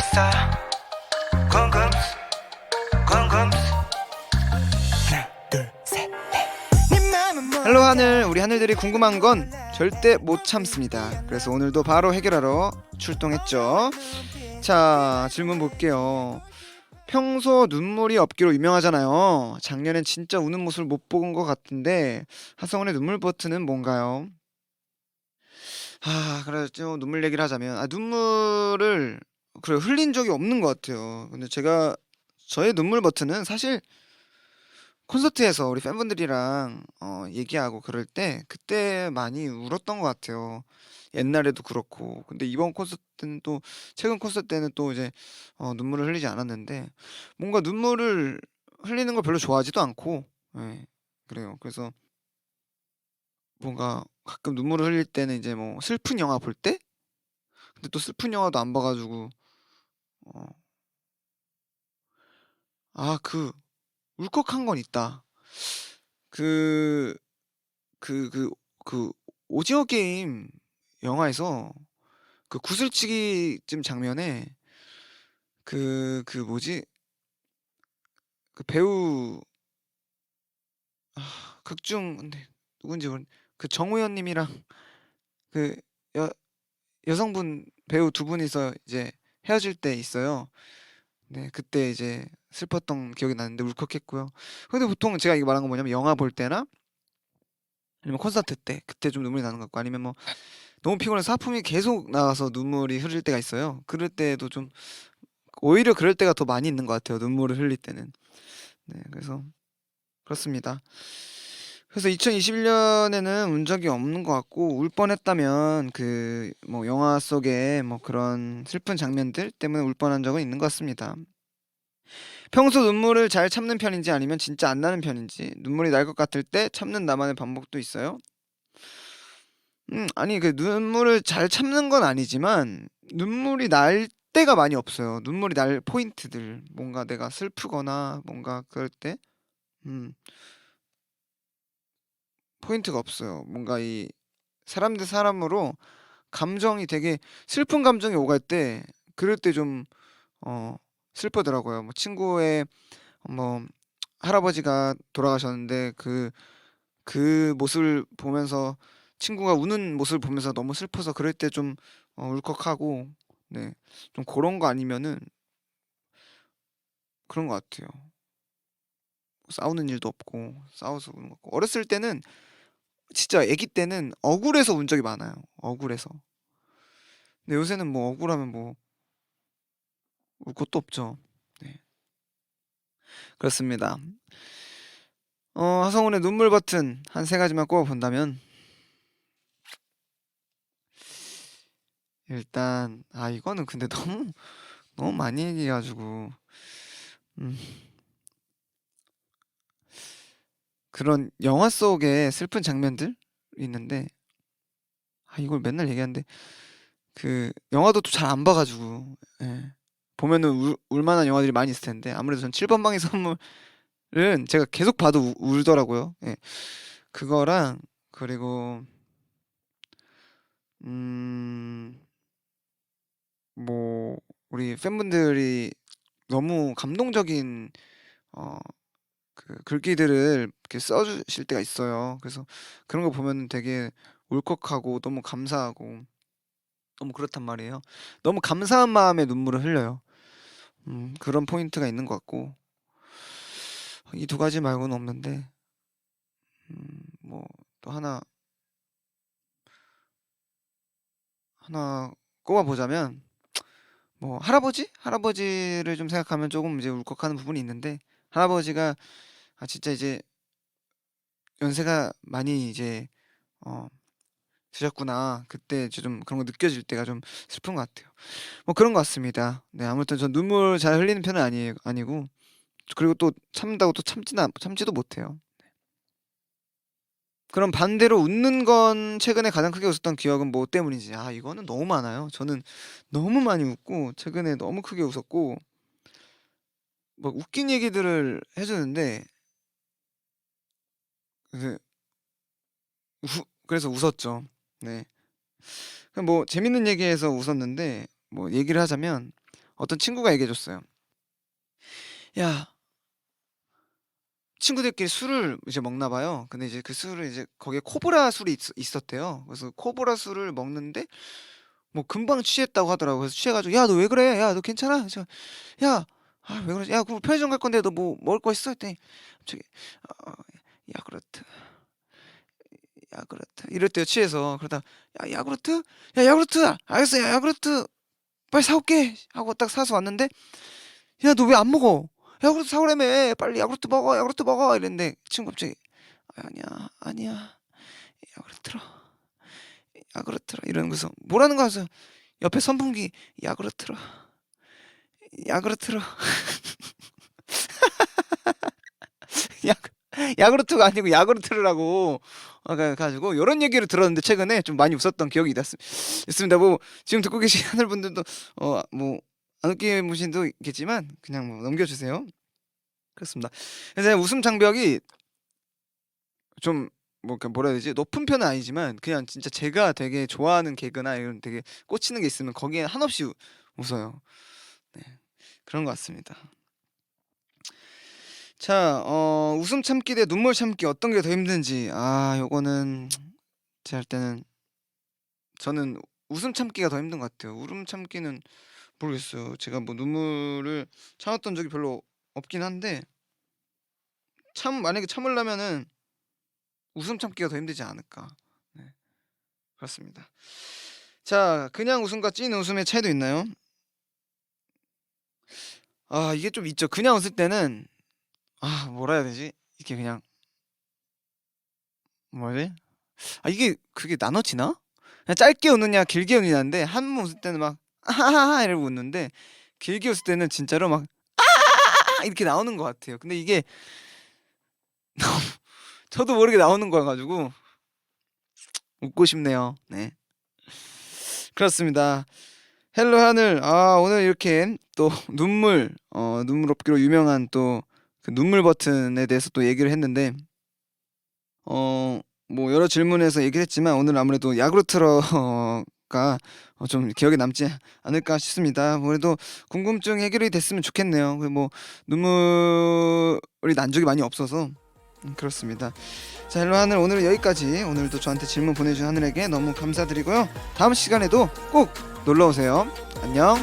있어. 궁금 궁금 헬로 하늘 우리 하늘들이 궁금한 건 절대 못 참습니다. 그래서 오늘도 바로 해결하러 출동했죠. 자 질문 볼게요. 평소 눈물이 없기로 유명하잖아요. 작년엔 진짜 우는 모습을 못 본 것 같은데 하성운의 눈물 버튼은 뭔가요? 아 그래죠 눈물 얘기를 하자면 아 눈물을 그래 흘린 적이 없는 것 같아요 근데 제가 저의 눈물 버튼은 사실 콘서트에서 우리 팬분들이랑 어, 얘기하고 그럴 때 그때 많이 울었던 것 같아요. 옛날에도 그렇고. 근데 이번 콘서트 때는 또 최근 콘서트 때는 또 이제 어, 눈물을 흘리지 않았는데 뭔가 눈물을 흘리는 걸 별로 좋아하지도 않고 예, 그래요. 그래서 뭔가 가끔 눈물을 흘릴 때는 이제 뭐 슬픈 영화 볼 때? 근데 또 슬픈 영화도 안 봐가지고 어, 아, 그 울컥한 건 있다. 그, 그, 그, 그, 오징어 게임 영화에서 그 구슬치기쯤 장면에 그, 그 뭐지? 그 배우, 아, 극중, 근데 누군지 모르, 그 정우현 님이랑 그 여, 여성분 배우 두 분이서 이제 헤어질 때 있어요. 네, 그때 이제 슬펐던 기억이 나는데 울컥했고요. 근데 보통 제가 이거 말한 건 뭐냐면 영화 볼 때나 아니면 콘서트 때 그때 좀 눈물이 나는 것 같고 아니면 뭐 너무 피곤해서 하품이 계속 나와서 눈물이 흐를 때가 있어요. 그럴 때도 좀 오히려 그럴 때가 더 많이 있는 것 같아요. 눈물을 흘릴 때는. 네, 그래서 그렇습니다. 그래서 2021년에는 운 적이 없는 것 같고 울 뻔했다면 그 뭐 영화 속의 뭐 그런 슬픈 장면들 때문에 울 뻔한 적은 있는 것 같습니다. 평소 눈물을 잘 참는 편인지 아니면 진짜 안 나는 편인지 눈물이 날 것 같을 때 참는 나만의 방법도 있어요? 음, 아니 그 눈물을 잘 참는 건 아니지만 눈물이 날 때가 많이 없어요. 눈물이 날 포인트들 뭔가 내가 슬프거나 뭔가 그럴 때 음. 포인트가 없어요. 뭔가 이 사람 대 사람으로 감정이 되게 슬픈 감정이 오갈 때 그럴 때 좀 어 슬프더라고요. 뭐 친구의 뭐 할아버지가 돌아가셨는데 그 그 모습을 보면서 친구가 우는 모습을 보면서 너무 슬퍼서 그럴 때 좀 어, 울컥하고 네. 좀 그런 거 아니면은 그런 것 같아요. 싸우는 일도 없고 싸워서 우는 것 같고 어렸을 때는 진짜 아기 때는 억울해서 운 적이 많아요. 억울해서. 근데 요새는 뭐 억울하면 뭐 울 것도 없죠. 네. 그렇습니다. 어, 하성운의 눈물 버튼 한 세 가지만 꼽아 본다면 일단 아 이거는 근데 너무 너무 많이 얘기해 가지고 음. 그런 영화 속의 슬픈 장면들 있는데 아 이걸 맨날 얘기하는데 그 영화도 또 잘 안 봐가지고 예. 보면은 울, 울만한 영화들이 많이 있을 텐데 아무래도 전 7번 방의 선물은 제가 계속 봐도 우- 울더라고요. 예. 그거랑 그리고 음 뭐 우리 팬분들이 너무 감동적인 어 그 글귀들을 이렇게 써주실 때가 있어요. 그래서 그런 거 보면 되게 울컥하고 너무 감사하고 너무 그렇단 말이에요. 너무 감사한 마음에 눈물을 흘려요. 음, 그런 포인트가 있는 것 같고 이 두 가지 말고는 없는데 음, 뭐 또 하나 하나 꼽아 보자면 뭐 할아버지 할아버지를 좀 생각하면 조금 이제 울컥하는 부분이 있는데 할아버지가 아 진짜 이제 연세가 많이 이제 어 드셨구나. 그때 좀 그런 거 느껴질 때가 좀 슬픈 것 같아요. 뭐 그런 것 같습니다. 네, 아무튼 전 눈물 잘 흘리는 편은 아니 아니고 그리고 또 참는다고 또 참지나 참지도 못해요. 그럼 반대로 웃는 건 최근에 가장 크게 웃었던 기억은 뭐 때문인지 아 이거는 너무 많아요. 저는 너무 많이 웃고 최근에 너무 크게 웃었고 막 웃긴 얘기들을 해주는데 그 우, 그래서 웃었죠. 네. 그냥 뭐 재밌는 얘기해서 웃었는데 뭐 얘기를 하자면 어떤 친구가 얘기해 줬어요. 야, 친구들끼리 술을 이제 먹나 봐요. 근데 이제 그 술을 이제 거기에 코브라 술이 있, 있었대요. 그래서 코브라 술을 먹는데 뭐 금방 취했다고 하더라고요. 그래서 취해가지고 야 너 왜 그래? 야 너 괜찮아? 그래서 야아 왜 그러지? 야 그럼 편의점 갈 건데 너 뭐 먹을 거 있어? 했더니 저기 어, 야구르트. 야구르트. 이랬대요 취해서. 그러다 야 야구르트? 야 야구르트! 알겠어 야 야구르트! 빨리 사올게! 하고 딱 사서 왔는데 야 너 왜 안 먹어? 야구르트 사오라며! 빨리 야구르트 먹어 야구르트 먹어! 이랬는데 친구 갑자기 아, 아니야 아니야. 야구르트로. 야구르트로. 이러는 거서 뭐라는 거야? 옆에 선풍기 야구르트로. 야구르트로 야 야구르트가 아니고 야구르트라고 어, 가- 가지고 이런 얘기를 들었는데 최근에 좀 많이 웃었던 기억이 있, 있습니다. 뭐 지금 듣고 계신 하늘 분들도 어뭐 안 웃기 분도 있겠지만 그냥 뭐 넘겨주세요. 그렇습니다. 그래서 웃음 장벽이 좀 뭐 뭐라 해야 되지 높은 편은 아니지만 그냥 진짜 제가 되게 좋아하는 개그나 이런 되게 꽂히는 게 있으면 거기에 한없이 우- 웃어요. 네 그런 것 같습니다. 자, 어, 웃음 참기 대 눈물 참기 어떤 게 더 힘든지. 아, 요거는 제가 할 때는 저는 웃음 참기가 더 힘든 것 같아요. 울음 참기는 모르겠어요. 제가 뭐 눈물을 참았던 적이 별로 없긴 한데 참 만약에 참으려면은 웃음 참기가 더 힘들지 않을까. 네. 그렇습니다. 자, 그냥 웃음과 찐 웃음의 차이도 있나요? 아, 이게 좀 있죠. 그냥 웃을 때는 아 뭐라 해야 되지? 이게 그냥 뭐지? 아 이게 그게 나눠지나? 그냥 짧게 웃느냐 길게 웃느냐인데 한 번 웃을 때는 막 아하하하 이러고 웃는데 길게 웃을 때는 진짜로 막 아하하하 이렇게 나오는 것 같아요. 근데 이게 저도 모르게 나오는 거야 가지고 웃고 싶네요. 네 그렇습니다. 헬로 하늘 아 오늘 이렇게 또 눈물 어 눈물 없기로 유명한 또 그 눈물 버튼에 대해서 또 얘기를 했는데 어 뭐 여러 질문에서 얘기를 했지만 오늘 아무래도 야구르트러가 어, 좀 기억에 남지 않을까 싶습니다. 그래도 궁금증 해결이 됐으면 좋겠네요. 그리고 뭐 눈물이 난 적이 많이 없어서 음, 그렇습니다. 자, 헬로 하늘 오늘은 여기까지. 오늘도 저한테 질문 보내준 하늘에게 너무 감사드리고요. 다음 시간에도 꼭 놀러 오세요. 안녕.